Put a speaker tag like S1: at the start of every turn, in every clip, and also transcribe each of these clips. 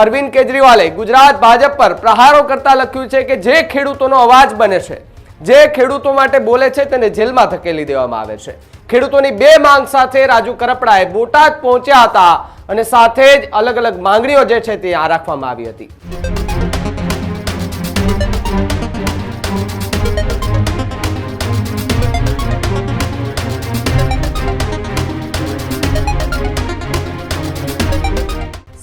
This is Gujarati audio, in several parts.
S1: અરવિંદ કેજરીવાલે ગુજરાત ભાજપ પર પ્રહારો કરતા લખ્યું છે કે જે ખેડૂતોનો અવાજ બને છે, જે ખેડૂતો માટે બોલે છે તેને જેલમાં ધકેલી દેવામાં આવે છે. ખેડૂતોની બે માંગ સાથે રાજુ કરપડાએ બોટાદ પહોંચ્યા હતા અને સાથે જ અલગ અલગ માંગણીઓ જે છે તે આ રાખવામાં આવી હતી.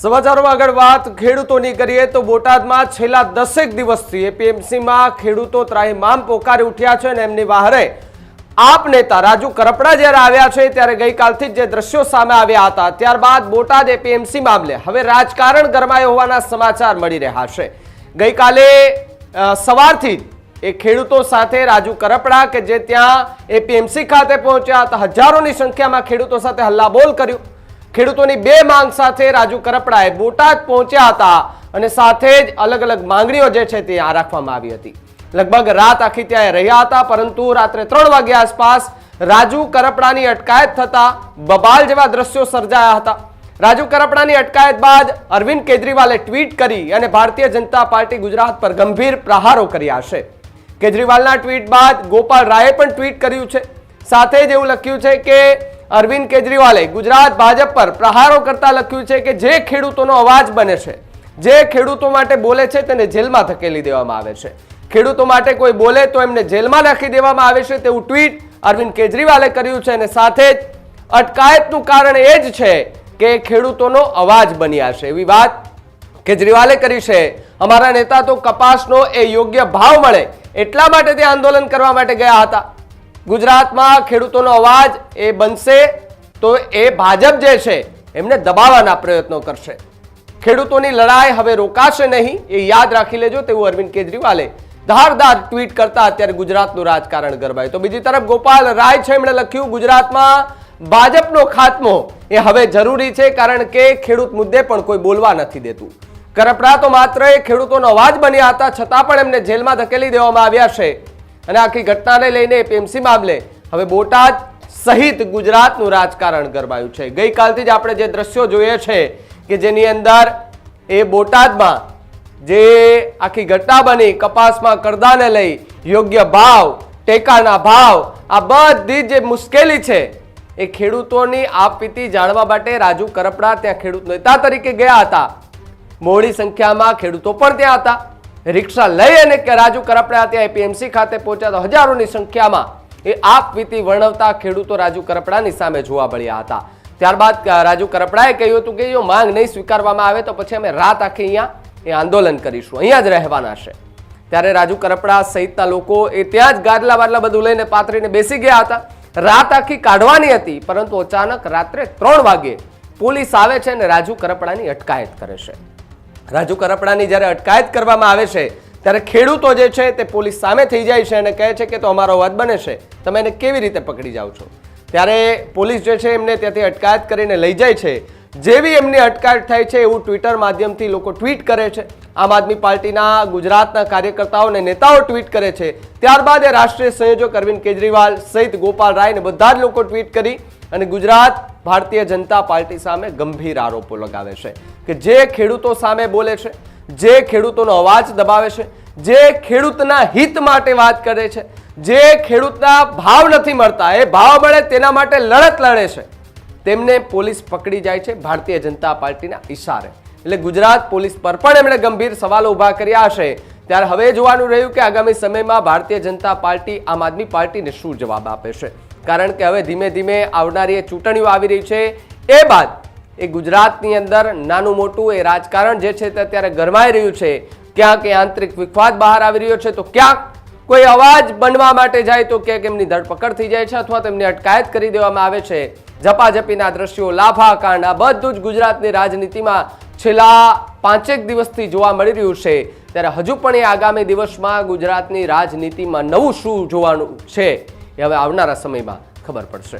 S1: સમાચારોમાં આગળ વાત, ખેડૂતોની કરીએ તો બોટાદમાં છેલ્લા દસેક દિવસથી એપીએમસીમાં ખેડૂતો ત્રાહિમામ પોકારી ઉઠ્યા છે અને એમની વાહરે આપ નેતા રાજુ કરપડા જ્યારે આવ્યા છે ત્યારે ગઈકાલથી જે દ્રશ્યો સામે આવ્યા હતા. ત્યારબાદ બોટાદ એપીએમસી મામલે હવે રાજકારણ ગરમાયો હોવાના સમાચાર મળી રહ્યા છે. ગઈકાલે સવારથી એ ખેડૂતો સાથે રાજુ કરપડા કે જે ત્યાં એપીએમસી ખાતે પહોંચ્યા હતા, હજારોની સંખ્યામાં ખેડૂતો સાથે હલ્લાબોલ કર્યું. ખેડૂતોની બે માંગ સાથે રાજુ કરપડાએ બોટાદ પહોંચ્યા હતા અને સાથે જ અલગ અલગ માંગણીઓ જે છે તે આ રાખવામાં આવી હતી. લગભગ રાત આખી ત્યાં રહ્યા હતા, પરંતુ રાત્રે ત્રણ વાગ્યા આસપાસ રાજુ કરપડાની અટકાયત થતા બબાલ જેવા દ્રશ્યો સર્જાયા હતા. રાજુ કરપડાની અટકાયત બાદ અરવિંદ કેજરીવાલે ટ્વીટ કરી અને ભારતીય જનતા પાર્ટી ગુજરાત પર ગંભીર પ્રહારો કર્યા છે. કેજરીવાલના ટ્વીટ બાદ ગોપાલ રાયે પણ ટ્વીટ કર્યું છે. સાથે જ એવું લખ્યું છે કે અરવિંદ કેજરીવાલે ગુજરાત ભાજપ પર પ્રહારો કરતા લખ્યું છે કે જે ખેડૂતોનો અવાજ બને છે, જે ખેડૂતો માટે બોલે છે તેને જેલમાં ધકેલી દેવામાં આવે છે. ખેડૂતો માટે કોઈ બોલે તો એમને જેલમાં નાખી દેવામાં આવે છે તેવું ટ્વીટ અરવિંદ કેજરીવાલે કર્યું છે અને સાથે જ અટકાયતનું કારણ એ જ છે કે ખેડૂતોનો અવાજ બન્યા છે. એવી વાત કેજરીવાલે કરી છે. અમારા નેતા તો કપાસનો એ યોગ્ય ભાવ મળે એટલા માટે તે આંદોલન કરવા માટે ગયા હતા. ગુજરાતમાં ખેડૂતોનો અવાજ એ બનશે તો એ ભાજપ જે છે, એમને દબાવવાના પ્રયત્નો કરશે. ખેડૂતોની લડાઈ હવે રોકાશે નહીં, એ યાદ રાખી લેજો તેવું અરવિંદ કેજરીવાલે ધારદાર ટ્વીટ કરતા અત્યારે ગુજરાતનું રાજકારણ ગરબાય. તો બીજી તરફ ગોપાલ રાય છે, એમણે લખ્યું, ગુજરાતમાં ભાજપનો ખાત્મો એ હવે જરૂરી છે કારણ કે ખેડૂત મુદ્દે પણ કોઈ બોલવા નથી દેતું. કરપડા તો માત્ર એ ખેડૂતોનો અવાજ બન્યા હતા, છતાં પણ એમને જેલમાં ધકેલી દેવામાં આવ્યા છે. અને આખી ઘટનાને લઈને એપીએમસી મામલે હવે બોટાદ સહિત ગુજરાતનું રાજકારણ ગરમાયું છે. ગઈકાલથી જ આપણે જે દ્રશ્યો જોઈએ છે કે જેની અંદર એ બોટાદમાં જે આખી ઘટના બની, કપાસમાં કરદાને લઈ યોગ્ય ભાવ, ટેકાના ભાવ, આ બધી જે મુશ્કેલી છે એ ખેડૂતોની આપવીતી જાણવા માટે રાજુ કરપડા ત્યાં ખેડૂત નેતા તરીકે ગયા હતા. મોડી સંખ્યામાં ખેડૂતો પણ ત્યાં હતા. રિક્ષા લઈ અને કે રાજુ કરપડા ત્યાં એપીએમસી ખાતે પહોંચ્યા તો હજારોની સંખ્યામાં એ આપવીતી વર્ણવતા ખેડૂતો રાજુ કરપડાની સામે જોવા મળ્યા હતા. ત્યારબાદ રાજુ કરપડાએ કહ્યું હતું કે જો માંગ નહીં સ્વીકારવામાં આવે તો પછી અમે રાત આખી અહીંયા એ આંદોલન કરીશું. અહીંયા જ રહેવાના છે. ત્યારે રાજુ કરપડા સહિતના લોકો એ ત્યાં જ ગાદલા વાદલા બધું લઈને પાથરીને બેસી ગયા હતા. રાત આખી કાઢવાની હતી, પરંતુ અચાનક રાત્રે ત્રણ વાગે પોલીસ આવે છે અને રાજુ કરપડાની અટકાયત કરે છે. રાજુ કરપડાની જ્યારે અટકાયત કરવામાં આવે છે, ત્યારે ખેડૂતો જે છે તે પોલીસ સામે થઈ જાય છે અને કહે છે કે તો અમારો અવાજ બને છે. તમે એને કેવી રીતે પકડી જાઓ છો? ત્યારે પોલીસ જે છે એમને ત્યાંથી અટકાયત કરીને લઈ જાય છે. જેવી એમની અટકાયત થાય છે એવું ટ્વિટર માધ્યમથી લોકો ટ્વીટ કરે છે. આમ આદમી પાર્ટીના ગુજરાતના કાર્યકર્તાઓ અને નેતાઓ ટ્વીટ કરે છે. ત્યારબાદ એ રાષ્ટ્રીય સંયોજક અરવિંદ કેજરીવાલ સહિત ગોપાલ રાય ને બધા જ લોકો ટ્વીટ કરી અને ગુજરાત ભારતીય જનતા પાર્ટી સામે ગંભીર આરોપો લગાવે છે. કે જે ખેડૂતો સામે બોલે છે, જે ખેડૂતોનો અવાજ દબાવે છે, જે ખેડૂતના હિત માટે વાત કરે છે, જે ખેડૂતના ભાવ નથી મળતા, એ ભાવ મળે તેના માટે લડત લડે છે, તેમને પોલીસ પકડી જાય છે ભારતીય જનતા પાર્ટીના ઈશારે એટલે ગુજરાત પોલીસ પર પણ એમણે ગંભીર સવાલો ઊભા કર્યા હશે ત્યારે હવે જોવાનું રહ્યું કે આગામી સમયમાં ભારતીય જનતા પાર્ટી આમ આદમી પાર્ટીને શું જવાબ આપે છે. કારણ કે હવે ધીમે ધીમે આવનારી ચૂંટણીઓ આવી રહી છે. એ બાદ એ ગુજરાતની અંદર નાનું મોટું એ રાજકારણ જે છે તે અત્યારે ગરમાઈ રહ્યું છે. ક્યાંક એ આંતરિક વિખવાદ બહાર આવી રહ્યો છે, તો ક્યાંક કોઈ અવાજ બનવા માટે જાય તો ક્યાંક એમની ધરપકડ થઈ જાય છે અથવા તેમની અટકાયત કરી દેવામાં આવે છે. ઝપાઝપીના દ્રશ્યો, લાફાકાંડ, આ બધું જ ગુજરાતની રાજનીતિમાં છેલ્લા પાંચેક દિવસથી જોવા મળી રહ્યું છે. ત્યારે હજુ પણ એ આગામી દિવસમાં ગુજરાતની રાજનીતિમાં નવું શું જોવાનું છે, એ હવે આવનારા સમયમાં ખબર પડશે.